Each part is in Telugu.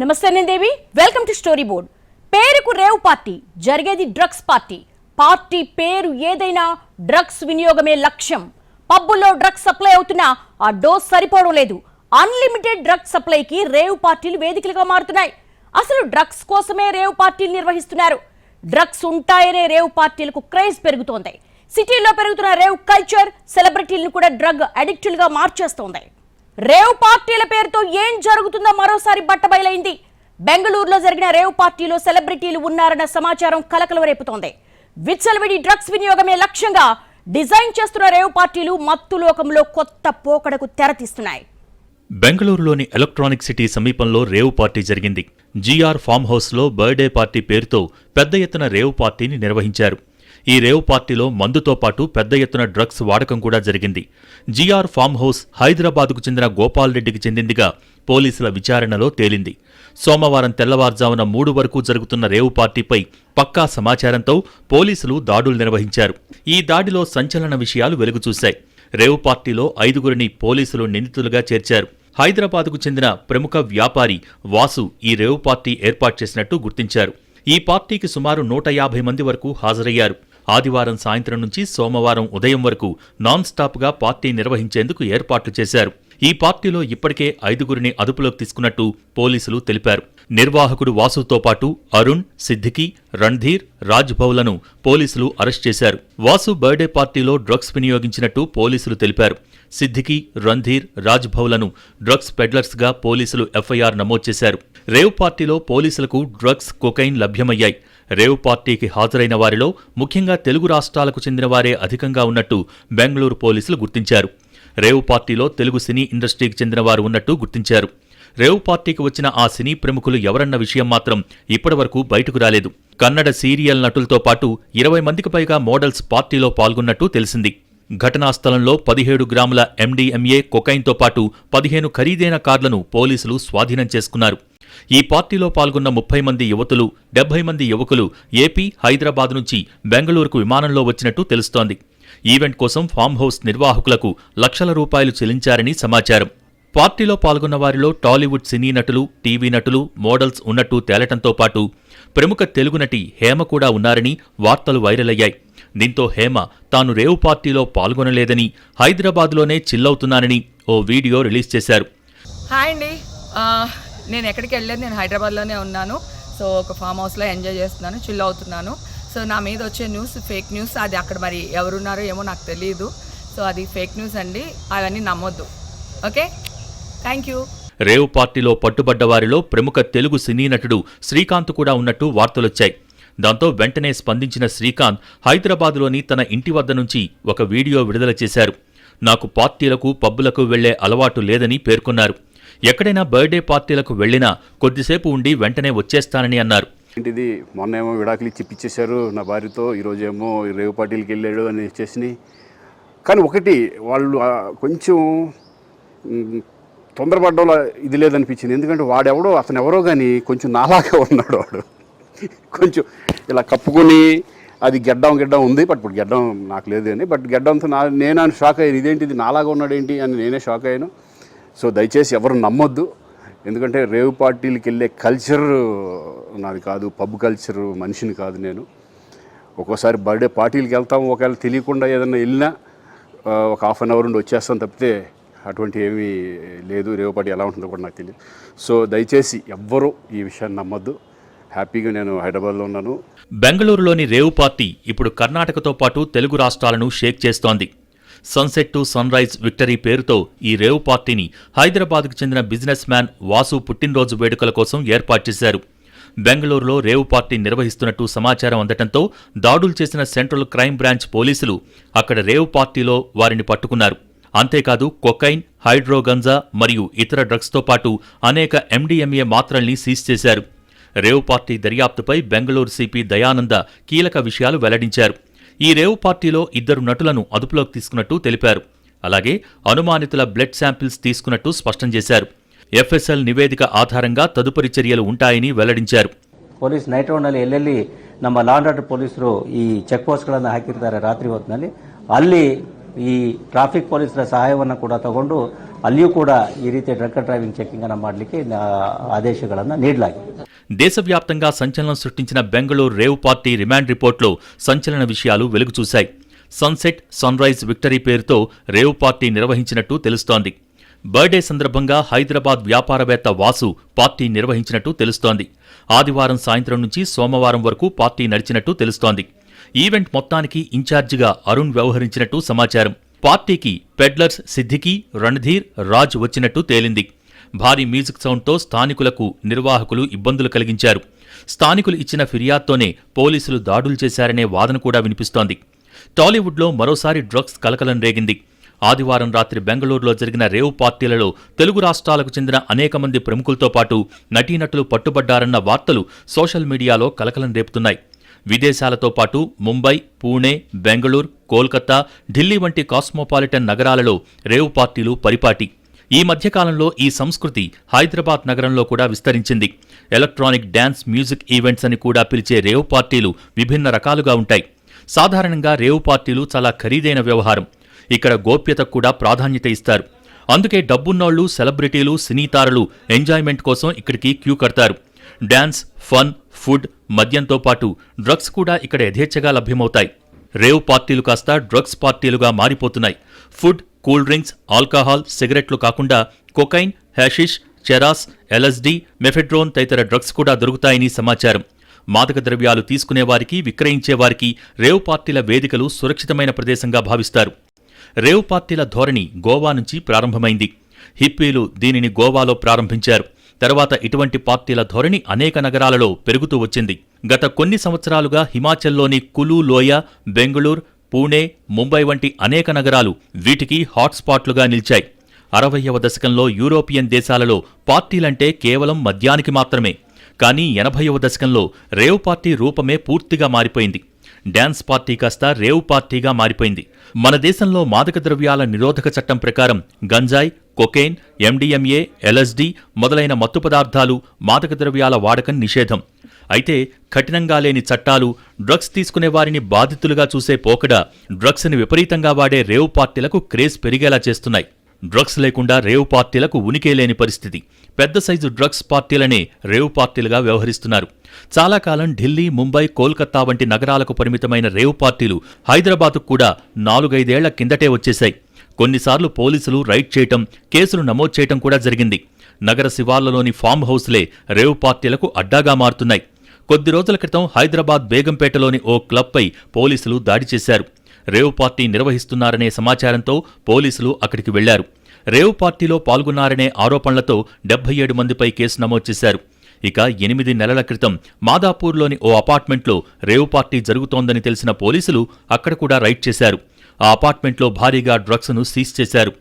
నమస్తే నేను Devi. Welcome to story board పేరుకు రేవ్ పార్టీ జరిగేది డ్రగ్స్ పార్టీ. పార్టీ పేరు ఏదైనా డ్రగ్స్ వినియోగమే లక్ష్యం. పబ్బుల్లో డ్రగ్స్ సప్లై అవుతున్నా ఆ డోస్ సరిపోవడం లేదు. అన్లిమిటెడ్ డ్రగ్స్ సప్లైకి రేవ్ పార్టీలు వేదికలుగా మారుతున్నాయి. అసలు డ్రగ్స్ కోసమే రేవ్ పార్టీలు నిర్వహిస్తున్నారు. డ్రగ్స్ ఉంటాయనే రేవ్ పార్టీలకు క్రేజ్ పెరుగుతోంది. సిటీలో పెరుగుతున్న రేవ్ కల్చర్ సెలబ్రిటీలను కూడా డ్రగ్ అడిక్టులుగా మార్చేస్తోంది. రేవ్ పార్టీల పేరుతో ఏం జరుగుతుందో మరోసారి బట్టబయలైంది. బెంగళూరులో జరిగిన రేవ్ పార్టీలో సెలబ్రిటీలు ఉన్నారన్న సమాచారం కలకలం రేపుతోంది. విచ్చలవిడి డ్రగ్స్ వినియోగమే లక్ష్యంగా డిజైన్ చేస్తున్న రేవ్ పార్టీలు మత్తు లోకంలో కొత్త పోకడకు తెరతీస్తున్నాయి. బెంగళూరులోని ఎలక్ట్రానిక్ సిటీ సమీపంలో రేవ్ పార్టీ జరిగింది. జీఆర్ ఫామ్ హౌస్లో బర్త్డే పార్టీ పేరుతో పెద్ద ఎత్తున రేవ్ పార్టీని నిర్వహించారు. ఈ రేవ్ పార్టీలో మందుతో పాటు పెద్ద ఎత్తున డ్రగ్స్ వాడకం కూడా జరిగింది. జీఆర్ ఫామ్ హౌస్ హైదరాబాద్కు చెందిన గోపాల్ రెడ్డికి చెందిందిగా పోలీసుల విచారణలో తేలింది. సోమవారం తెల్లవారుజామున మూడు వరకు జరుగుతున్న రేవు పార్టీపై పక్కా సమాచారంతో పోలీసులు దాడులు నిర్వహించారు. ఈ దాడిలో సంచలన విషయాలు వెలుగుచూశాయి. రేవు పార్టీలో ఐదుగురిని పోలీసులు నిందితులుగా చేర్చారు. హైదరాబాద్కు చెందిన ప్రముఖ వ్యాపారి వాసు ఈ రేవు పార్టీ ఏర్పాటు చేసినట్టు గుర్తించారు. ఈ పార్టీకి సుమారు నూట యాభై మంది వరకు హాజరయ్యారు. ఆదివారం సాయంత్రం నుంచి సోమవారం ఉదయం వరకు నాన్ స్టాప్గా పార్టీ నిర్వహించేందుకు ఏర్పాట్లు చేశారు. ఈ పార్టీలో ఇప్పటికే ఐదుగురిని అదుపులోకి తీసుకున్నట్టు పోలీసులు తెలిపారు. నిర్వాహకుడు వాసుతో పాటు అరుణ్ సిద్దికి రణ్ధీర్ రాజ్ భౌలను పోలీసులు అరెస్ట్ చేశారు. వాసు బర్త్డే పార్టీలో డ్రగ్స్ వినియోగించినట్టు పోలీసులు తెలిపారు. సిద్దికి రణ్ధీర్ రాజ్ భౌలను డ్రగ్స్ పెడ్లర్స్గా పోలీసులు ఎఫ్ఐఆర్ నమోదు చేశారు. రేవ్ పార్టీలో పోలీసులకు డ్రగ్స్ కొకైన్ లభ్యమయ్యాయి. రేవ్ పార్టీకి హాజరైన వారిలో ముఖ్యంగా తెలుగు రాష్ట్రాలకు చెందిన వారే అధికంగా ఉన్నట్టు బెంగళూరు పోలీసులు గుర్తించారు. రేవ్ పార్టీలో తెలుగు సినీ ఇండస్ట్రీకి చెందిన వారు ఉన్నట్టు గుర్తించారు. రేవ్ పార్టీకి వచ్చిన ఆ సినీ ప్రముఖులు ఎవరన్న విషయం మాత్రం ఇప్పటివరకు బయటకు రాలేదు. కన్నడ సీరియల్ నటులతో పాటు ఇరవై మందికి పైగా మోడల్స్ పార్టీలో పాల్గొన్నట్టు తెలిసింది. ఘటనా స్థలంలో పదిహేడు గ్రాముల ఎండీఎంఏ కొకైన్తో పాటు పదిహేను ఖరీదైన కార్లను పోలీసులు స్వాధీనం చేసుకున్నారు. ఈ పార్టీలో పాల్గొన్న ముప్పై మంది యువతులు డెబ్బై మంది యువకులు ఏపీ హైదరాబాద్ నుంచి బెంగళూరుకు విమానంలో వచ్చినట్టు తెలుస్తోంది. ఈవెంట్ కోసం ఫామ్ హౌస్ నిర్వాహకులకు లక్షల రూపాయలు చెల్లించారని సమాచారం. పార్టీలో పాల్గొన్న వారిలో టాలీవుడ్ సినీ నటులు టీవీ నటులు మోడల్స్ ఉన్నట్టు తేలటంతో పాటు ప్రముఖ తెలుగు నటి హేమ కూడా ఉన్నారని వార్తలు వైరల్ అయ్యాయి దీంతో హేమ తాను రేవు పార్టీలో పాల్గొనలేదని హైదరాబాద్లోనే చిల్లవుతున్నానని ఓ వీడియో రిలీజ్ చేశారు. హాయ్ అండి. నేను ఎక్కడికి వెళ్ళలేదు నేను హైదరాబాద్లోనే ఉన్నాను. సో ఒక ఫామ్ హౌస్లో ఎంజాయ్ చేస్తున్నాను చిల్ అవుతున్నాను. సో నా మీద వచ్చే న్యూస్ ఫేక్ న్యూస్ అది అక్కడ మరి ఎవరున్నారో ఏమో నాకు తెలియదు సో అది ఫేక్ న్యూస్ అండి అవన్నీ నమ్మొద్దు. ఓకే? Thank you. రేవ్ పార్టీలో పట్టుబడ్డ వారిలో ప్రముఖ తెలుగు సినీ నటుడు శ్రీకాంత్ కూడా ఉన్నట్టు వార్తలొచ్చాయి. దాంతో వెంటనే స్పందించిన శ్రీకాంత్ హైదరాబాద్లోని తన ఇంటి వద్ద నుంచి ఒక వీడియో విడుదల చేశారు. నాకు పార్టీలకు పబ్బులకు వెళ్ళే అలవాటు లేదని పేర్కొన్నారు. ఎక్కడైనా బర్త్డే పార్టీలకు వెళ్ళినా కొద్దిసేపు ఉండి వెంటనే వచ్చేస్తానని అన్నారు. ఏంటిది? మొన్న ఏమో విడాకులు ఇచ్చి పిచ్చేశారు నా భార్యతో ఈరోజు ఏమో రేవు పార్టీలకి వెళ్ళాడు అని చేసినాయి కానీ ఒకటి వాళ్ళు కొంచెం మ్, తొందరపడ్డంలో ఇది లేదనిపించింది. ఎందుకంటే వాడెవడో అతను ఎవరో కానీ కొంచెం నాలాగా ఉన్నాడు వాడు. కొంచెం ఇలా కప్పుకొని అది గెడ్డం గెడ్డం ఉంది బట్ ఇప్పుడు గెడ్డం నాకు లేదు అని. బట్ గెడ్డంతో నా నేను షాక్ అయ్యాను. ఇదేంటిది? నాలాగా ఉన్నాడు ఏంటి అని నేనే షాక్ అయ్యాను. సో దయచేసి ఎవరు నమ్మొద్దు. ఎందుకంటే రేవ్ పార్టీలకు వెళ్ళే కల్చర్ నాది కాదు పబ్ కల్చర్ మనిషిని కాదు నేను. ఒక్కోసారి బర్త్డే పార్టీలకు వెళ్తాం ఒకవేళ తెలియకుండా ఏదైనా వెళ్ళినా ఒక హాఫ్ అన్ అవర్ నుండి వచ్చేస్తాం తప్పితే అటువంటి ఏమీ లేదు. రేవ్ పార్టీ ఎలా ఉంటుందో కూడా నాకు తెలియదు. సో దయచేసి ఎవ్వరూ ఈ విషయాన్ని నమ్మొద్దు. హ్యాపీగా నేను హైదరాబాద్లో ఉన్నాను. బెంగళూరులోని రేవు పార్టీ ఇప్పుడు కర్ణాటకతో పాటు తెలుగు రాష్ట్రాలను షేక్ చేస్తోంది. సన్సెట్ టు సన్రైజ్ విక్టరీ పేరుతో ఈ రేవు పార్టీని హైదరాబాద్కు చెందిన బిజినెస్ మ్యాన్ వాసు పుట్టినరోజు వేడుకల కోసం ఏర్పాటు చేశారు. బెంగళూరులో రేవు పార్టీ నిర్వహిస్తున్నట్టు సమాచారం అందటంతో దాడులు చేసిన సెంట్రల్ క్రైమ్ బ్రాంచ్ పోలీసులు అక్కడ రేవు పార్టీలో వారిని పట్టుకున్నారు. అంతేకాదు కొకైన్ హైడ్రోగంజా మరియు ఇతర డ్రగ్స్తో పాటు అనేక ఎండీఎంఏ మాత్రల్ని సీజ్ చేశారు. రేవ్ పార్టీ దర్యాప్తుపై బెంగళూరు సిపి దయానంద కీలక విషయాలు వెల్లడించారు. ఈ రేవ్ పార్టీలో ఇద్దరు నటులను అదుపులోకి తీసుకున్నట్టు తెలిపారు అలాగే అనుమానితుల బ్లడ్ శాంపిల్స్ తీసుకున్నట్టు స్పష్టం చేశారు ఎఫ్ఎస్ఎల్ నివేదిక ఆధారంగా తదుపరి చర్యలు ఉంటాయని వెల్లడించారు ಪೊಲೀಸ್ ನೈಟ್ ರೌಂಡಲ್ಲಿ ಎಲ್ಲೆಲ್ಲಿ ನಮ್ಮ ಲಾ ಅಂಡ್ ಆರ್ಡರ್ ಪೊಲೀಸರು ಈ ಚೆಕ್ ಪೋಸ್ಟ್ಗಳನ್ನು ಹಾಕಿರ್ತಾರೆ ರಾತ್ರಿ ಹೊತ್ತಿನಲ್ಲಿ ಅಲ್ಲಿ ಈ ಟ್ರಾಫಿಕ್ ಪೊಲೀಸರ ಸಹಾಯವನ್ನು ಕೂಡ ತಗೊಂಡು ಅಲ್ಲಿಯೂ ಕೂಡ ಈ ರೀತಿ ಡ್ರಗ್ ಡ್ರೈವಿಂಗ್ ಚೆಕಿಂಗ್ ಅನ್ನು ಮಾಡಲಿಕ್ಕೆ ಆದೇಶಗಳನ್ನು ನೀಡಲಾಗಿದೆ దేశవ్యాప్తంగా సంచలనం సృష్టించిన బెంగళూరు రేవ్ పార్టీ రిమాండ్ రిపోర్ట్లో సంచలన విషయాలు వెలుగు చూశాయి సన్సెట్ సన్రైజ్ విక్టరీ పేరుతో రేవ్ పార్టీ నిర్వహించినట్టు తెలుస్తోంది బర్త్డే సందర్భంగా హైదరాబాద్ వ్యాపారవేత్త వాసు పార్టీ నిర్వహించినట్టు తెలుస్తోంది ఆదివారం సాయంత్రం నుంచి సోమవారం వరకు పార్టీ నడిచినట్టు తెలుస్తోంది ఈవెంట్ మొత్తానికి ఇన్ఛార్జిగా అరుణ్ వ్యవహరించినట్టు సమాచారం పార్టీకి పెడ్లర్స్ సిద్దికి రణధీర్ రాజ్ వచ్చినట్టు తేలింది. భారీ మ్యూజిక్ సౌండ్తో స్థానికులకు నిర్వాహకులు ఇబ్బందులు కలిగించారు. స్థానికులు ఇచ్చిన ఫిర్యాదుతోనే పోలీసులు దాడులు చేశారనే వాదన కూడా వినిపిస్తోంది. టాలీవుడ్లో మరోసారి డ్రగ్స్ కలకలం రేగింది. ఆదివారం రాత్రి బెంగళూరులో జరిగిన రేవ్ పార్టీలలో తెలుగు రాష్ట్రాలకు చెందిన అనేక మంది ప్రముఖులతో పాటు నటీనటులు పట్టుబడ్డారన్న వార్తలు సోషల్ మీడియాలో కలకలం రేపుతున్నాయి. విదేశాలతో పాటు ముంబై పూణే బెంగళూరు కోల్కతా ఢిల్లీ వంటి కాస్మోపాలిటన్ నగరాలలో రేవ్ పార్టీలు పరిపాటి. ఈ మధ్యకాలంలో ఈ సంస్కృతి హైదరాబాద్ నగరంలో కూడా విస్తరించింది. ఎలక్ట్రానిక్ డ్యాన్స్ మ్యూజిక్ ఈవెంట్స్ అని కూడా పిలిచే రేవ్ పార్టీలు విభిన్న రకాలుగా ఉంటాయి. సాధారణంగా రేవ్ పార్టీలు చాలా ఖరీదైన వ్యవహారం. ఇక్కడ గోప్యతకు కూడా ప్రాధాన్యత ఇస్తారు. అందుకే డబ్బున్నోళ్ళు సెలబ్రిటీలు సినీతారలు ఎంజాయ్మెంట్ కోసం ఇక్కడికి క్యూ కడతారు. డ్యాన్స్ ఫన్ ఫుడ్ మద్యంతో పాటు డ్రగ్స్ కూడా ఇక్కడ యథేచ్ఛగా లభ్యమవుతాయి. రేవ్ పార్టీలు కాస్త డ్రగ్స్ పార్టీలుగా మారిపోతున్నాయి. ఫుడ్ కూల్ డ్రింక్స్ ఆల్కహాల్ సిగరెట్లు కాకుండా cocaine hashish charas LSD mephedrone తదితర డ్రగ్స్ కూడా దొరుకుతాయని సమాచారం. మాదక ద్రవ్యాలు తీసుకునేవారికి విక్రయించేవారికి రేవ్ పార్టీల వేదికలు సురక్షితమైన ప్రదేశంగా భావిస్తారు. రేవ్ పార్టీల ధోరణి గోవా నుంచి ప్రారంభమైంది. హిప్పీలు దీనిని గోవాలో ప్రారంభించారు. తర్వాత ఇటువంటి పార్టీల ధోరణి అనేక నగరాలలో పెరుగుతూ వచ్చింది. గత కొన్ని సంవత్సరాలుగా హిమాచల్లోని కులు లోయ బెంగళూరు పూణే ముంబై వంటి అనేక నగరాలు వీటికి హాట్స్పాట్లుగా నిలిచాయి. అరవయవ దశకంలో యూరోపియన్ దేశాలలో పార్టీలంటే కేవలం మద్యానికి మాత్రమే. కానీ ఎనభైవ దశకంలో రేవ్ పార్టీ రూపమే పూర్తిగా మారిపోయింది. డ్యాన్స్ పార్టీ కాస్త రేవ్ పార్టీగా మారిపోయింది. మన దేశంలో మాదక ద్రవ్యాల నిరోధక చట్టం ప్రకారం గంజాయి కొకెయిన్ ఎండిఎంఏ ఎల్ఎస్డి మొదలైన మత్తు పదార్థాలు మాదక ద్రవ్యాల వాడకం నిషేధం. అయితే కఠినంగా లేని చట్టాలు డ్రగ్స్ తీసుకునే వారిని బాధితులుగా చూసే పోకడ డ్రగ్స్ని విపరీతంగా వాడే రేవ్ పార్టీలకు క్రేజ్ పెరిగేలా చేస్తున్నాయి. డ్రగ్స్ లేకుండా రేవ్ పార్టీలకు ఉనికే లేని పరిస్థితి. పెద్ద సైజు డ్రగ్స్ పార్టీలనే రేవ్ పార్టీలుగా వ్యవహరిస్తున్నారు. చాలా కాలం ఢిల్లీ ముంబై కోల్కతా వంటి నగరాలకు పరిమితమైన రేవ్ పార్టీలు హైదరాబాద్కు కూడా నాలుగైదేళ్ళ కిందటే వచ్చేశాయి. కొన్నిసార్లు పోలీసులు రైడ్ చేయటం కేసులు నమోదు చేయటం కూడా జరిగింది. నగర శివార్లలోని ఫామ్ హౌస్లే రేవ్ పార్టీలకు అడ్డాగా మారుతున్నాయి. కొద్ది రోజుల క్రితం హైదరాబాద్ బేగంపేటలోని ఓ క్లబ్పై పోలీసులు దాడి చేశారు. రేవ్ పార్టీ నిర్వహిస్తున్నారనే సమాచారంతో పోలీసులు అక్కడికి వెళ్ళారు. రేవ్ పార్టీలో పాల్గొన్నారనే ఆరోపణలతో డెబ్బై ఏడు మందిపై కేసు నమోదు చేశారు. ఇక ఎనిమిది నెలల క్రితం మాదాపూర్లోని ఓ అపార్ట్మెంట్లో రేవ్ పార్టీ జరుగుతోందని తెలిసిన పోలీసులు అక్కడ కూడా రైడ్ చేశారు. ఆ అపార్ట్మెంట్లో భారీగా డ్రగ్స్ను సీజ్ చేశారు.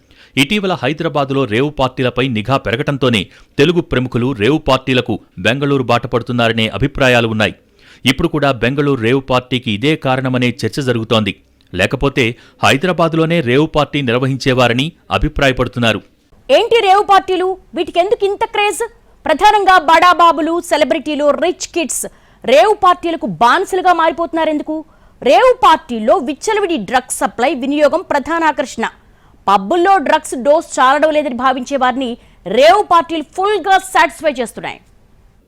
ఇటీవల హైదరాబాదులో రేవ్ పార్టీలపై నిఘా పెరగటంతోనే తెలుగు ప్రముఖులు రేవ్ పార్టీలకు బెంగళూరు బాటపడుతున్నారనే అభిప్రాయాలు ఉన్నాయి. ఇప్పుడు కూడా బెంగళూరు రేవ్ పార్టీకి ఇదే కారణమనే చర్చ జరుగుతోంది. లేకపోతే హైదరాబాద్లోనే రేవు పార్టీ నిర్వహించేవారని అభిప్రాయపడుతున్నారు. ఏంటి రేవు పార్టీలు? వీటికెందుకు ఇంత క్రేజ్? ప్రధానంగా బడాబాబులు సెలబ్రిటీలు రిచ్ కిడ్స్ రేవు పార్టీలకు బానిసలుగా మారిపోతున్నారెందుకు? రేవు పార్టీల్లో విచ్చలవిడి డ్రగ్స్ సప్లై వినియోగం ప్రధాన ఆకర్షణ. పబ్బుల్లో డ్రగ్స్ డోస్ చాలడం లేదని భావించే వారిని రేవు పార్టీలు ఫుల్గా సాటిస్ఫై చేస్తున్నాయి.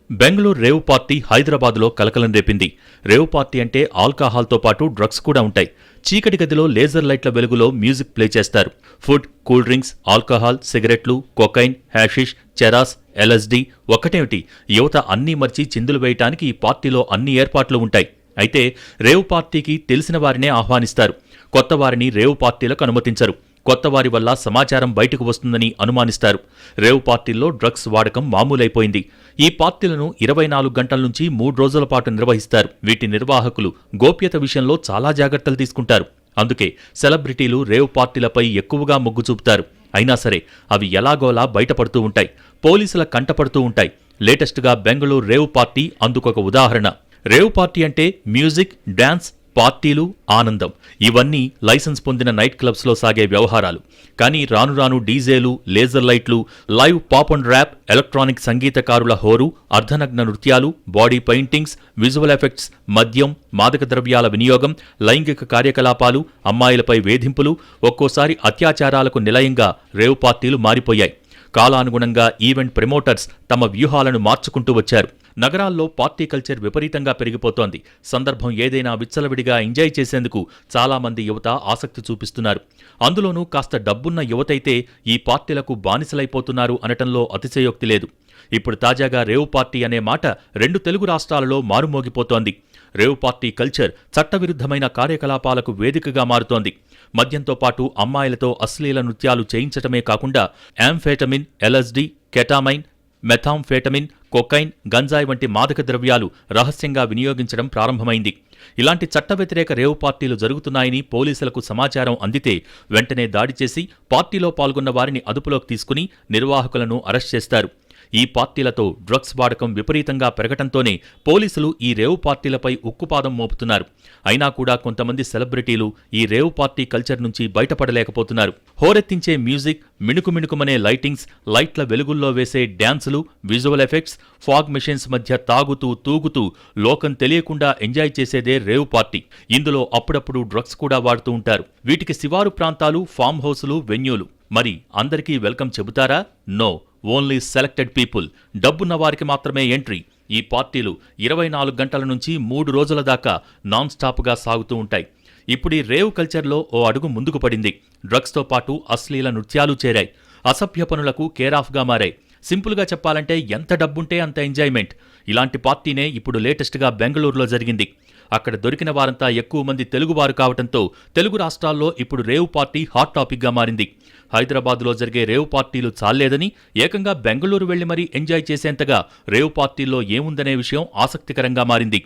బెంగళూరు రేవ్ పార్టీ హైదరాబాద్లో కలకలం రేపింది. రేవ్ పార్టీ అంటే ఆల్కహాల్తో పాటు డ్రగ్స్ కూడా ఉంటాయి. చీకటి గదిలో లేజర్ లైట్ల వెలుగులో మ్యూజిక్ ప్లే చేస్తారు. ఫుడ్ కూల్ డ్రింక్స్ ఆల్కహాల్ సిగరెట్లు కొకైన్ హ్యాషిష్ చెరాస్ ఎల్ఎస్డి ఒక్కటేమిటి? యువత అన్నీ మర్చి చిందులు వేయటానికి ఈ పార్టీలో అన్ని ఏర్పాట్లు ఉంటాయి. అయితే రేవ్ పార్టీకి తెలిసిన వారినే ఆహ్వానిస్తారు. కొత్త వారిని రేవ్ పార్టీలకు అనుమతించరు. కొత్త వారి వల్ల సమాచారం బయటకు వస్తుందని అనుమానిస్తారు. రేవ్ పార్టీల్లో డ్రగ్స్ వాడకం మామూలైపోయింది. ఈ పార్టీలను ఇరవై నాలుగు గంటల నుంచి మూడు రోజుల పాటు నిర్వహిస్తారు. వీటి నిర్వాహకులు గోప్యత విషయంలో చాలా జాగ్రత్తలు తీసుకుంటారు. అందుకే సెలబ్రిటీలు రేవ్ పార్టీలపై ఎక్కువగా మొగ్గు చూపుతారు. అయినా సరే అవి ఎలాగోలా బయటపడుతూ ఉంటాయి. పోలీసుల కంటపడుతూ ఉంటాయి. లేటెస్ట్గా బెంగళూరు రేవ్ పార్టీ అందుకొక ఉదాహరణ. రేవ్ పార్టీ అంటే మ్యూజిక్ డ్యాన్స్ పార్టీలు ఆనందం. ఇవన్నీ లైసెన్స్ పొందిన నైట్ క్లబ్స్లో సాగే వ్యవహారాలు. కానీ రాను రాను డీజేలు లేజర్ లైట్లు live pop and rap electronic సంగీతకారుల హోరు అర్ధనగ్న నృత్యాలు బాడీ పెయింటింగ్స్ విజువల్ ఎఫెక్ట్స్ మద్యం మాదక ద్రవ్యాల వినియోగం లైంగిక కార్యకలాపాలు అమ్మాయిలపై వేధింపులు ఒక్కోసారి అత్యాచారాలకు నిలయంగా రేవ్ పార్టీలు మారిపోయాయి. కాలానుగుణంగా ఈవెంట్ ప్రమోటర్స్ తమ వ్యూహాలను మార్చుకుంటూ వచ్చారు. నగరాల్లో పార్టీ కల్చర్ విపరీతంగా పెరిగిపోతోంది. సందర్భం ఏదైనా విచ్చలవిడిగా ఎంజాయ్ చేసేందుకు చాలామంది యువత ఆసక్తి చూపిస్తున్నారు. అందులోనూ కాస్త డబ్బున్న యువతైతే ఈ పార్టీలకు బానిసలైపోతున్నారు అనటంలో అతిశయోక్తి లేదు. ఇప్పుడు తాజాగా రేవ్ పార్టీ అనే మాట రెండు తెలుగు రాష్ట్రాలలో మారుమోగిపోతోంది. రేవ్ పార్టీ కల్చర్ చట్టవిరుద్ధమైన కార్యకలాపాలకు వేదికగా మారుతోంది. మద్యంతో పాటు అమ్మాయిలతో అశ్లీల నృత్యాలు చేయించటమే కాకుండా amphetamine LSD ketamine methamphetamine cocaine గంజాయి వంటి మాదక ద్రవ్యాలు రహస్యంగా వినియోగించడం ప్రారంభమైంది. ఇలాంటి చట్ట వ్యతిరేక రేవు పార్టీలు జరుగుతున్నాయని పోలీసులకు సమాచారం అందితే వెంటనే దాడి చేసి పార్టీలో పాల్గొన్న వారిని అదుపులోకి తీసుకుని నిర్వాహకులను అరెస్ట్ చేస్తారు. ఈ పార్టీలతో డ్రగ్స్ వాడకం విపరీతంగా పెరగటంతోనే పోలీసులు ఈ రేవు పార్టీలపై ఉక్కుపాదం మోపుతున్నారు. అయినా కూడా కొంతమంది సెలబ్రిటీలు ఈ రేవు పార్టీ కల్చర్ నుంచి బయటపడలేకపోతున్నారు. హోరెత్తించే మ్యూజిక్ మిణుకు మిణుకుమనే లైటింగ్స్ లైట్ల వెలుగుల్లో వేసే డ్యాన్సులు విజువల్ ఎఫెక్ట్స్ ఫాగ్ మెషిన్స్ మధ్య తాగుతూ తూగుతూ లోకం తెలియకుండా ఎంజాయ్ చేసేదే రేవ్ పార్టీ. ఇందులో అప్పుడప్పుడు డ్రగ్స్ కూడా వాడుతూ ఉంటారు. వీటికి శివారు ప్రాంతాలు ఫామ్ హౌసులు వెన్యూలు. మరి అందరికీ వెల్కమ్ చెబుతారా? నో. Only selected people. డబ్బున్న వారికి మాత్రమే ఎంట్రీ. ఈ పార్టీలు ఇరవై నాలుగు గంటల నుంచి మూడు రోజుల దాకా నాన్ స్టాప్గా సాగుతూ ఉంటాయి. ఇప్పుడు ఈ రేవ్ కల్చర్లో ఓ అడుగు ముందుకు పడింది. డ్రగ్స్తో పాటు అశ్లీల నృత్యాలు చేరాయి. అసభ్య పనులకు కేరాఫ్గా మారాయి. సింపుల్గా చెప్పాలంటే ఎంత డబ్బుంటే అంత ఎంజాయ్మెంట్. ఇలాంటి పార్టీనే ఇప్పుడు లేటెస్ట్గా బెంగళూరులో జరిగింది. అక్కడ దొరికిన వారంతా ఎక్కువ మంది తెలుగువారు కావడంతో తెలుగు రాష్ట్రాల్లో ఇప్పుడు రేవ్ పార్టీ హాట్ టాపిక్గా మారింది. హైదరాబాద్లో జరిగే రేవ్ పార్టీలు చాలేదని ఏకంగా బెంగళూరు వెళ్ళి మరీ ఎంజాయ్ చేసేంతగా రేవ్ పార్టీల్లో ఏముందనే విషయం ఆసక్తికరంగా మారింది.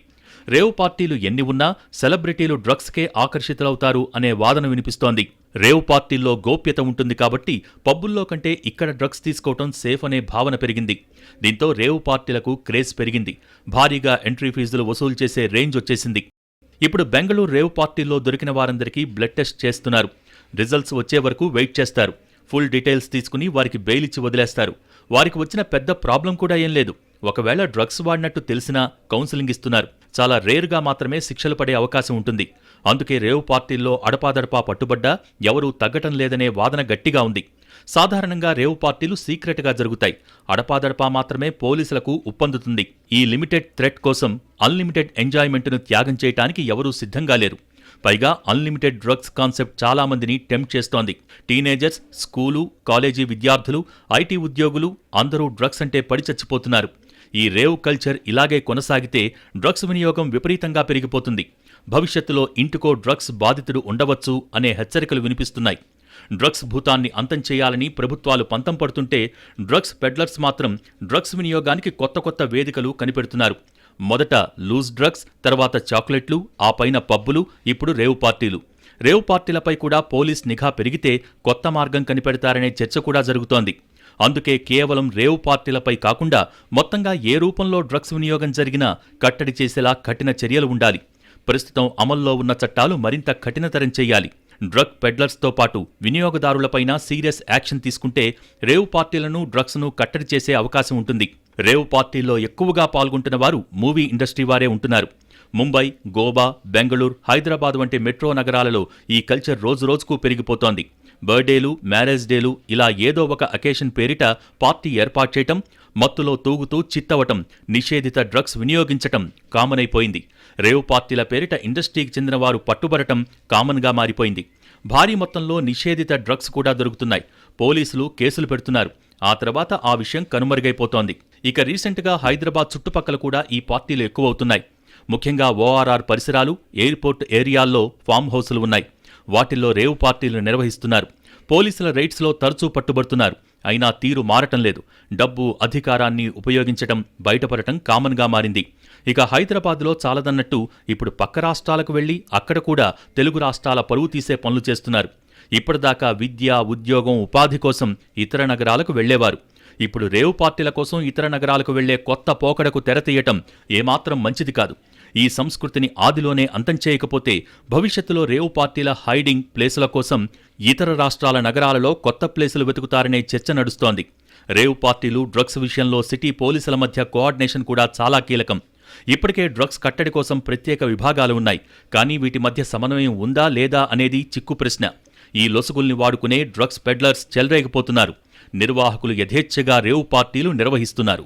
రేవ్ పార్టీలు ఎన్ని ఉన్నా సెలబ్రిటీలు డ్రగ్స్కే ఆకర్షితులవుతారు అనే వాదన వినిపిస్తోంది. రేవ్ పార్టీల్లో గోప్యత ఉంటుంది కాబట్టి పబ్బుల్లో కంటే ఇక్కడ డ్రగ్స్ తీసుకోవటం సేఫ్ అనే భావన పెరిగింది. దీంతో రేవ్ పార్టీలకు క్రేజ్ పెరిగింది. భారీగా ఎంట్రీ ఫీజులు వసూలు చేసే రేంజ్ వచ్చేసింది. ఇప్పుడు బెంగళూరు రేవ్ పార్టీల్లో దొరికిన వారందరికీ బ్లడ్ టెస్ట్ చేస్తున్నారు. రిజల్ట్స్ వచ్చే వరకు వెయిట్ చేస్తారు. ఫుల్ డీటెయిల్స్ తీసుకుని వారికి బెయిల్ ఇచ్చి వదిలేస్తారు. వారికి వచ్చిన పెద్ద ప్రాబ్లం కూడా ఏం లేదు. ఒకవేళ డ్రగ్స్ వాడినట్టు తెలిసినా కౌన్సిలింగ్ ఇస్తున్నారు. చాలా రేర్గా మాత్రమే శిక్షలు పడే అవకాశం ఉంటుంది. అందుకే రేవ్ పార్టీల్లో అడపాదడపా పట్టుబడ్డా ఎవరూ తగ్గటం లేదనే వాదన గట్టిగా ఉంది. సాధారణంగా రేవ్ పార్టీలు సీక్రెట్గా జరుగుతాయి. అడపాదడపా మాత్రమే పోలీసులకు ఉప్పందుతుంది. ఈ లిమిటెడ్ థ్రెట్ కోసం అన్లిమిటెడ్ ఎంజాయ్మెంట్ను త్యాగం చేయటానికి ఎవరూ సిద్ధంగా లేరు. పైగా అన్లిమిటెడ్ డ్రగ్స్ కాన్సెప్ట్ చాలామందిని టెంప్ట్ చేస్తోంది. టీనేజర్స్ స్కూలు కాలేజీ విద్యార్థులు ఐటీ ఉద్యోగులు అందరూ డ్రగ్స్ అంటే పడి చచ్చిపోతున్నారు. ఈ రేవ్ కల్చర్ ఇలాగే కొనసాగితే డ్రగ్స్ వినియోగం విపరీతంగా పెరిగిపోతుంది. భవిష్యత్తులో ఇంటికో డ్రగ్స్ బాధితుడు ఉండవచ్చు అనే హెచ్చరికలు వినిపిస్తున్నాయి. డ్రగ్స్ భూతాన్ని అంతం చేయాలని ప్రభుత్వాలు పంతం పడుతుంటే డ్రగ్స్ పెడ్లర్స్ మాత్రం డ్రగ్స్ వినియోగానికి కొత్త కొత్త వేదికలు కనిపెడుతున్నారు. మొదట లూజ్ డ్రగ్స్ తర్వాత చాక్లెట్లు ఆ పైన పబ్బులు ఇప్పుడు రేవ్ పార్టీలు. రేవ్ పార్టీలపై కూడా పోలీస్ నిఘా పెరిగితే కొత్త మార్గం కనిపెడతారనే చర్చ కూడా జరుగుతోంది. అందుకే కేవలం రేవ్ పార్టీలపై కాకుండా మొత్తంగా ఏ రూపంలో డ్రగ్స్ వినియోగం జరిగినా కట్టడి చేసేలా కఠిన చర్యలు ఉండాలి. ప్రస్తుతం అమల్లో ఉన్న చట్టాలు మరింత కఠినతరం చేయాలి. డ్రగ్ పెడ్లర్స్తో పాటు వినియోగదారులపైన సీరియస్ యాక్షన్ తీసుకుంటే రేవ్ పార్టీలను డ్రగ్స్ను కట్టడి చేసే అవకాశం ఉంటుంది. రేవ్ పార్టీల్లో ఎక్కువగా పాల్గొంటున్న వారు మూవీ ఇండస్ట్రీ వారే ఉంటున్నారు. ముంబై గోవా బెంగళూరు హైదరాబాద్ వంటి మెట్రో నగరాలలో ఈ కల్చర్ రోజురోజుకు పెరిగిపోతోంది. బర్త్డేలు మ్యారేజ్ డేలు ఇలా ఏదో ఒక అకేషన్ పేరిట పార్టీ ఏర్పాటు చేయటం మత్తులో తూగుతూ చిత్తవటం నిషేధిత డ్రగ్స్ వినియోగించటం కామన్ అయిపోయింది రేవ్ పార్టీల పేరిట ఇండస్ట్రీకి చెందిన వారు పట్టుబడటం కామన్గా మారిపోయింది. భారీ మొత్తంలో నిషేధిత డ్రగ్స్ కూడా దొరుకుతున్నాయి. పోలీసులు కేసులు పెడుతున్నారు. ఆ తర్వాత ఆ విషయం కనుమరుగైపోతోంది. ఇక రీసెంట్గా హైదరాబాద్ చుట్టుపక్కల కూడా ఈ పార్టీలు ఎక్కువవుతున్నాయి. ముఖ్యంగా ఓఆర్ఆర్ పరిసరాలు ఎయిర్పోర్ట్ ఏరియాల్లో ఫామ్ హౌసులు ఉన్నాయి. వాటిల్లో రేవ్ పార్టీలు నిర్వహిస్తున్నారు. పోలీసుల రైడ్స్లో తరచూ పట్టుబడుతున్నారు. అయినా తీరు మారటం లేదు. డబ్బు అధికారాన్ని ఉపయోగించటం బయటపడటం కామన్గా మారింది. ఇక హైదరాబాద్లో చాలదన్నట్టు ఇప్పుడు పక్క రాష్ట్రాలకు వెళ్ళి అక్కడ కూడా తెలుగు రాష్ట్రాల పరువు తీసే పనులు చేస్తున్నారు. ఇప్పటిదాకా విద్య ఉద్యోగం ఉపాధి కోసం ఇతర నగరాలకు వెళ్ళేవారు ఇప్పుడు రేవు పార్టీల కోసం ఇతర నగరాలకు వెళ్ళే కొత్త పోకడకు తెరతీయటం ఏమాత్రం మంచిది కాదు. ఈ సంస్కృతిని ఆదిలోనే అంతం చేయకపోతే భవిష్యత్తులో రేవు పార్టీల హైడింగ్ ప్లేసుల కోసం ఇతర రాష్ట్రాల నగరాలలో కొత్త ప్లేసులు వెతుకుతారనే చర్చ నడుస్తోంది. రేవు పార్టీలు డ్రగ్స్ విషయంలో సిటీ పోలీసుల మధ్య కోఆర్డినేషన్ కూడా చాలా కీలకం. ఇప్పటికే డ్రగ్స్ కట్టడి కోసం ప్రత్యేక విభాగాలు ఉన్నాయి. కానీ వీటి మధ్య సమన్వయం ఉందా లేదా అనేది చిక్కు ప్రశ్న. ఈ లొసుగుల్ని వాడుకునే డ్రగ్స్ పెడ్లర్స్ చెలరేగిపోతున్నారు. నిర్వాహకులు యథేచ్ఛగా రేవు పార్టీలు నిర్వహిస్తున్నారు.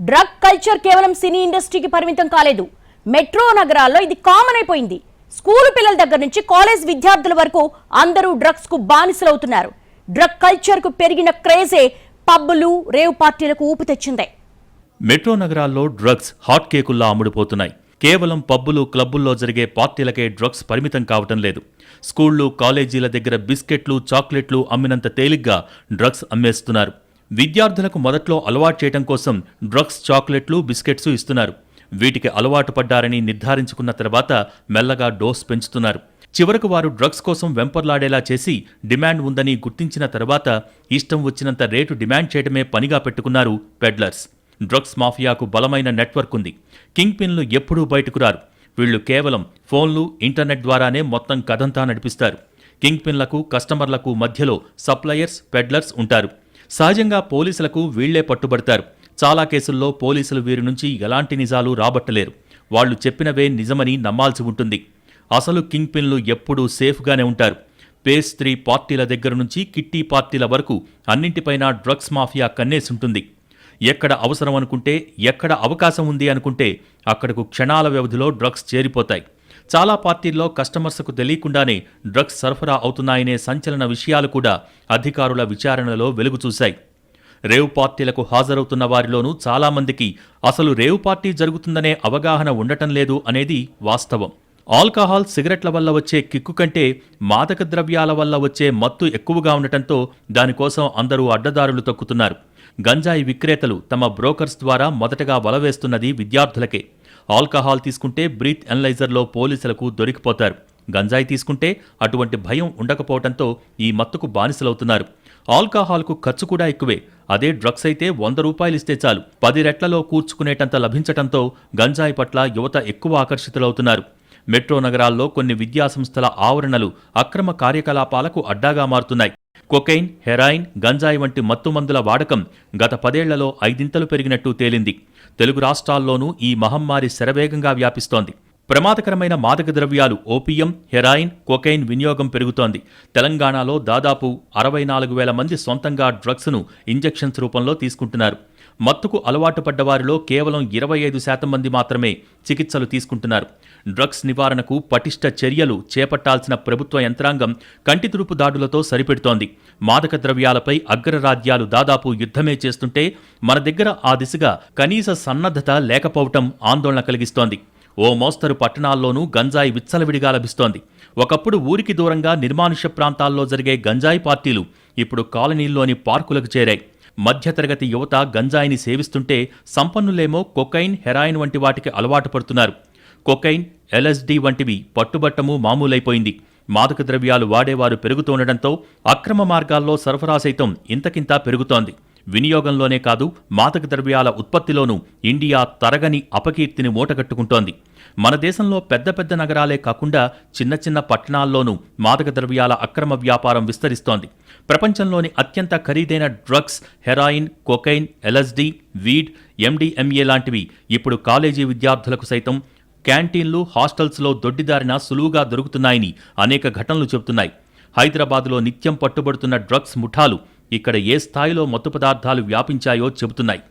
డ్రగ్ కల్చర్ కేవలం సినీ ఇండస్ట్రీకి పరిమితం కాలేదు. మెట్రో నగరాల్లో ఇది కామన్ అయిపోయింది. స్కూలు పిల్లల దగ్గర నుంచి కాలేజ్ విద్యార్థుల వరకు అందరూ డ్రగ్స్కు బానిసలవుతున్నారు. డ్రగ్ కల్చర్కు పెరిగిన క్రేజే పబ్బులు రేవ్ పార్టీలకు ఊపు తెచ్చిందే. మెట్రో నగరాల్లో డ్రగ్స్ హాట్ కేకుల్లా అమ్ముడుపోతున్నాయి. కేవలం పబ్బులు క్లబ్బుల్లో జరిగే పార్టీలకే డ్రగ్స్ పరిమితం కావటం లేదు. స్కూళ్ళు కాలేజీల దగ్గర బిస్కెట్లు చాక్లెట్లు అమ్మినంత తేలిగ్గా డ్రగ్స్ అమ్మేస్తున్నారు. విద్యార్థులకు మొదట్లో అలవాటు చేయడం కోసం డ్రగ్స్ చాక్లెట్లు బిస్కెట్స్ ఇస్తున్నారు. వీటికి అలవాటు పడ్డారని నిర్ధారించుకున్న తర్వాత మెల్లగా డోస్ పెంచుతున్నారు. చివరకు వారు డ్రగ్స్ కోసం వెంపర్లాడేలా చేసి డిమాండ్ ఉందని గుర్తించిన తర్వాత ఇష్టం వచ్చినంత రేటు డిమాండ్ చేయడమే పనిగా పెట్టుకున్నారు పెడ్లర్స్. డ్రగ్స్ మాఫియాకు బలమైన నెట్వర్క్ ఉంది. కింగ్ పిన్లు ఎప్పుడూ బయటకు రారు. వీళ్ళు కేవలం ఫోన్లు ఇంటర్నెట్ ద్వారానే మొత్తం కథంతా నడిపిస్తారు. కింగ్ పిన్లకు కస్టమర్లకు మధ్యలో సప్లయర్స్ పెడ్లర్స్ ఉంటారు. సహజంగా పోలీసులకు వీళ్ళే పట్టుబడతారు. చాలా కేసుల్లో పోలీసులు వీరి నుంచి ఎలాంటి నిజాలు రాబట్టలేరు. వాళ్ళు చెప్పినవే నిజమని నమ్మాల్సి ఉంటుంది. అసలు కింగ్ పిన్లు ఎప్పుడూ సేఫ్గానే ఉంటారు. పేస్ త్రీ పార్టీల దగ్గర నుంచి కిట్టి పార్టీల వరకు అన్నింటిపైన డ్రగ్స్ మాఫియా కన్నేసుంటుంది ఎక్కడ అవసరం అనుకుంటే ఎక్కడ అవకాశం ఉంది అనుకుంటే అక్కడకు క్షణాల వ్యవధిలో డ్రగ్స్ చేరిపోతాయి. చాలా పార్టీల్లో కస్టమర్స్కు తెలియకుండానే డ్రగ్స్ సరఫరా అవుతున్నాయనే సంచలన విషయాలు కూడా అధికారుల విచారణలో వెలుగు చూశాయి. రేవ్ పార్టీలకు హాజరవుతున్న వారిలోనూ చాలామందికి అసలు రేవ్ పార్టీ జరుగుతుందనే అవగాహన ఉండటం లేదు అనేది వాస్తవం. ఆల్కహాల్ సిగరెట్ల వల్ల వచ్చే కిక్కు కంటే మాదక ద్రవ్యాల వల్ల వచ్చే మత్తు ఎక్కువగా ఉండటంతో దానికోసం అందరూ అడ్డదారులు తొక్కుతున్నారు. గంజాయి విక్రేతలు తమ బ్రోకర్స్ ద్వారా మొదటగా వలవేస్తున్నది విద్యార్థులకే. ఆల్కహాల్ తీసుకుంటే బ్రీత్ ఎనలైజర్లో పోలీసులకు దొరికిపోతారు. గంజాయి తీసుకుంటే అటువంటి భయం ఉండకపోవడంతో ఈ మత్తుకు బానిసలవుతున్నారు. ఆల్కహాల్కు ఖర్చు కూడా ఎక్కువే. అదే డ్రగ్స్ అయితే వంద రూపాయలు ఇస్తే చాలు. పది రెట్లలో కూర్చుకునేటంత లభించటంతో గంజాయి పట్ల యువత ఎక్కువ ఆకర్షితులవుతున్నారు. మెట్రో నగరాల్లో కొన్ని విద్యాసంస్థల ఆవరణలు అక్రమ కార్యకలాపాలకు అడ్డాగా మారుతున్నాయి. కొకైన్ హెరాయిన్ గంజాయి వంటి మత్తుమందుల వాడకం గత పదేళ్ళలో ఐదింతలు పెరిగినట్టు తేలింది. తెలుగు రాష్ట్రాల్లోనూ ఈ మహమ్మారి శరవేగంగా వ్యాపిస్తోంది. ప్రమాదకరమైన మాదక ద్రవ్యాలు ఓపియం హెరాయిన్ కొకైన్ వినియోగం పెరుగుతోంది. తెలంగాణలో దాదాపు అరవై నాలుగు వేల మంది సొంతంగా డ్రగ్స్ను ఇంజెక్షన్స్ రూపంలో తీసుకుంటున్నారు. మత్తుకు అలవాటు పడ్డ వారిలో కేవలం ఇరవై ఐదు శాతం మంది మాత్రమే చికిత్సలు తీసుకుంటున్నారు. డ్రగ్స్ నివారణకు పటిష్ట చర్యలు చేపట్టాల్సిన ప్రభుత్వ యంత్రాంగం కంటితురుపు దాడులతో సరిపెడుతోంది. మాదక ద్రవ్యాలపై అగ్రరాజ్యాలు దాదాపు యుద్ధమే చేస్తుంటే మన దగ్గర ఆ దిశగా కనీస సన్నద్ధత లేకపోవటం ఆందోళన కలిగిస్తోంది. ఓ మోస్తరు పట్టణాల్లోనూ గంజాయి విచ్చలవిడిగా లభిస్తోంది. ఒకప్పుడు ఊరికి దూరంగా నిర్మానుష్య ప్రాంతాల్లో జరిగే గంజాయి పార్టీలు ఇప్పుడు కాలనీల్లోని పార్కులకు చేరాయి. మధ్యతరగతి యువత గంజాయిని సేవిస్తుంటే సంపన్నులేమో కొకైన్ హెరాయిన్ వంటి వాటికి అలవాటు పడుతున్నారు. కొకైన్ ఎల్ఎస్డి వంటివి పట్టుబట్టము మామూలైపోయింది. మాదక ద్రవ్యాలు వాడేవారు పెరుగుతుండటంతో అక్రమ మార్గాల్లో సరఫరా సైతం ఇంతకింతా పెరుగుతోంది. వినియోగంలోనే కాదు మాదక ద్రవ్యాల ఉత్పత్తిలోనూ ఇండియా తరగని అపకీర్తిని మూటగట్టుకుంటోంది. మన దేశంలో పెద్ద పెద్ద నగరాలే కాకుండా చిన్న చిన్న పట్టణాల్లోనూ మాదక ద్రవ్యాల అక్రమ వ్యాపారం విస్తరిస్తోంది. ప్రపంచంలోని అత్యంత ఖరీదైన drugs heroin cocaine LSD weed MDMA లాంటివి ఇప్పుడు కాలేజీ విద్యార్థులకు సైతం క్యాంటీన్లు హాస్టల్స్లో దొడ్డిదారిన సులువుగా దొరుకుతున్నాయని అనేక ఘటనలు చెబుతున్నాయి. హైదరాబాద్లో నిత్యం పట్టుబడుతున్న డ్రగ్స్ ముఠాలు ఇక్కడ ఏ స్థాయిలో మత్తు పదార్థాలు వ్యాపించాయో చెబుతున్నాయి.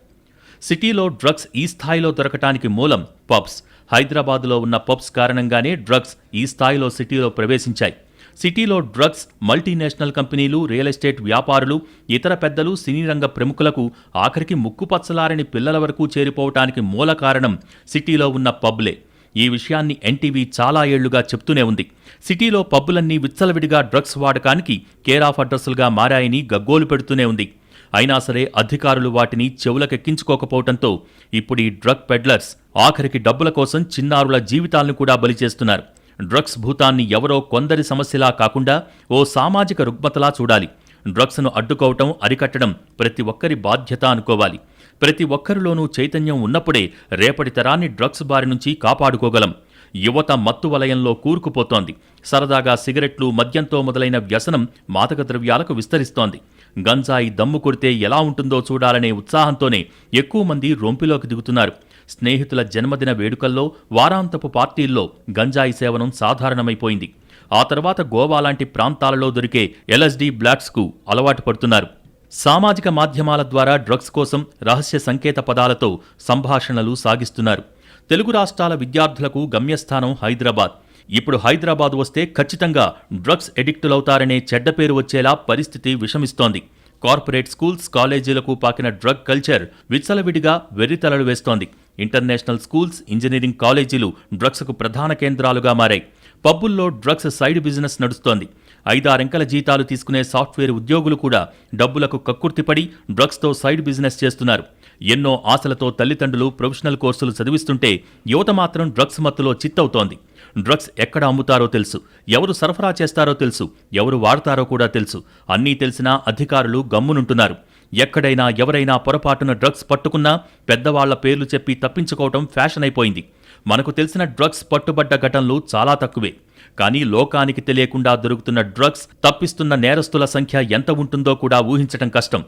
సిటీలో డ్రగ్స్ ఈ స్థాయిలో దొరకటానికి మూలం పబ్స్. హైదరాబాద్లో ఉన్న పబ్స్ కారణంగానే డ్రగ్స్ ఈ స్థాయిలో సిటీలో ప్రవేశించాయి. సిటీలో డ్రగ్స్ మల్టీనేషనల్ కంపెనీలు రియల్ ఎస్టేట్ వ్యాపారులు ఇతర పెద్దలు సినీ రంగ ప్రముఖులకు ఆఖరికి ముక్కుపచ్చలారని పిల్లల వరకు చేరిపోవటానికి మూల కారణం సిటీలో ఉన్న పబ్లే. ఈ విషయాన్ని ఎన్టీవీ చాలా ఏళ్ళుగా చెప్తూనే ఉంది. సిటీలో పబ్బులన్నీ విచ్చలవిడిగా డ్రగ్స్ వాడకానికి కేర్ ఆఫ్ అడ్రస్లుగా మారాయని గగ్గోలు పెడుతూనే ఉంది. అయినా సరే అధికారులు వాటిని చెవులకెక్కించుకోకపోవడంతో ఇప్పుడు ఈ డ్రగ్ పెడ్లర్స్ ఆఖరికి డబ్బుల కోసం చిన్నారుల జీవితాలను కూడా బలి చేస్తున్నారు. డ్రగ్స్ భూతాన్ని ఎవరో కొందరి సమస్యలా కాకుండా ఓ సామాజిక రుగ్మతలా చూడాలి. డ్రగ్స్ను అడ్డుకోవటం అరికట్టడం ప్రతి ఒక్కరి బాధ్యత అనుకోవాలి. ప్రతి ఒక్కరిలోనూ చైతన్యం ఉన్నప్పుడే రేపటి తరాన్ని డ్రగ్స్ బారి నుంచి కాపాడుకోగలం. యువత మత్తు వలయంలో కూరుకుపోతోంది. సరదాగా సిగరెట్లు మద్యంతో మొదలైన వ్యసనం మాదక ద్రవ్యాలకు విస్తరిస్తోంది. గంజాయి దమ్ము కొడితే ఎలా ఉంటుందో చూడాలనే ఉత్సాహంతోనే ఎక్కువ మంది రొంపిలోకి దిగుతున్నారు. స్నేహితుల జన్మదిన వేడుకల్లో వారాంతపు పార్టీల్లో గంజాయి సేవనం సాధారణమైపోయింది. ఆ తర్వాత గోవా లాంటి ప్రాంతాలలో దొరికే ఎల్ఎస్డి బ్లాక్స్కు అలవాటు పడుతున్నారు. సామాజిక మాధ్యమాల ద్వారా డ్రగ్స్ కోసం రహస్య సంకేత పదాలతో సంభాషణలు సాగిస్తున్నారు. తెలుగు రాష్ట్రాల విద్యార్థులకు గమ్యస్థానం హైదరాబాద్. ఇప్పుడు హైదరాబాద్ వస్తే ఖచ్చితంగా డ్రగ్స్ ఎడిక్టులవుతారనే చెడ్డ పేరు వచ్చేలా పరిస్థితి విషమిస్తోంది. కార్పొరేట్ స్కూల్స్ కాలేజీలకు పాకిన డ్రగ్ కల్చర్ విచ్చలవిడిగా వెర్రితలలు వేస్తోంది. ఇంటర్నేషనల్ స్కూల్స్ ఇంజనీరింగ్ కాలేజీలు డ్రగ్స్కు ప్రధాన కేంద్రాలుగా మారాయి. పబ్బుల్లో డ్రగ్స్ సైడ్ బిజినెస్ నడుస్తోంది. ఐదారెంకల జీతాలు తీసుకునే సాఫ్ట్వేర్ ఉద్యోగులు కూడా డబ్బులకు కక్కుర్తిపడి డ్రగ్స్తో సైడ్ బిజినెస్ చేస్తున్నారు. ఎన్నో ఆశలతో తల్లిదండ్రులు ప్రొఫెషనల్ కోర్సులు చదివిస్తుంటే యువత మాత్రం డ్రగ్స్ మత్తులో చిత్తవుతోంది. డ్రగ్స్ ఎక్కడ అమ్ముతారో తెలుసు. ఎవరు సరఫరా చేస్తారో తెలుసు. ఎవరు వాడతారో కూడా తెలుసు. అన్నీ తెలిసినా అధికారులు గమ్మునుంటున్నారు. ఎక్కడైనా ఎవరైనా పొరపాటున డ్రగ్స్ పట్టుకున్నా పెద్దవాళ్ళ పేర్లు చెప్పి తప్పించుకోవటం ఫ్యాషన్ అయిపోయింది. మనకు తెలిసిన డ్రగ్స్ పట్టుబడ్డ ఘటనలు చాలా తక్కువే. కానీ లోకానికి తెలియకుండా దొరుకుతున్న డ్రగ్స్ తప్పిస్తున్న నేరస్తుల సంఖ్య ఎంత ఉంటుందో కూడా ఊహించటం కష్టం.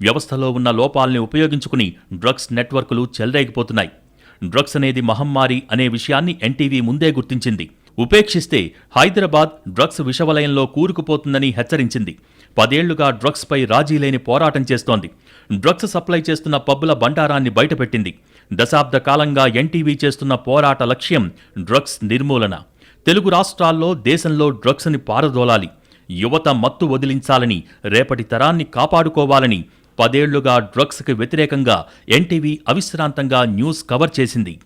వ్యవస్థలో ఉన్న లోపాల్ని ఉపయోగించుకుని డ్రగ్స్ నెట్వర్కులు చెలరేగిపోతున్నాయి. డ్రగ్స్ అనేది మహమ్మారి అనే విషయాన్ని ఎన్టీవీ ముందే గుర్తించింది. ఉపేక్షిస్తే హైదరాబాద్ డ్రగ్స్ విషవలయంలో కూరుకుపోతుందని హెచ్చరించింది. పదేళ్ళుగా డ్రగ్స్పై రాజీ లేని పోరాటం చేస్తోంది. డ్రగ్స్ సప్లై చేస్తున్న పబ్బుల బండారాన్ని బయటపెట్టింది. దశాబ్ద కాలంగా ఎన్టీవీ చేస్తున్న పోరాట లక్ష్యం డ్రగ్స్ నిర్మూలన. తెలుగు రాష్ట్రాల్లో దేశంలో డ్రగ్స్ని పారదోలాలి. యువత మత్తు వదిలించాలని రేపటి తరాన్ని కాపాడుకోవాలని పదేళ్ళుగా డ్రగ్స్కి వ్యతిరేకంగా ఎన్టీవీ అవిశ్రాంతంగా న్యూస్ కవర్ చేసింది.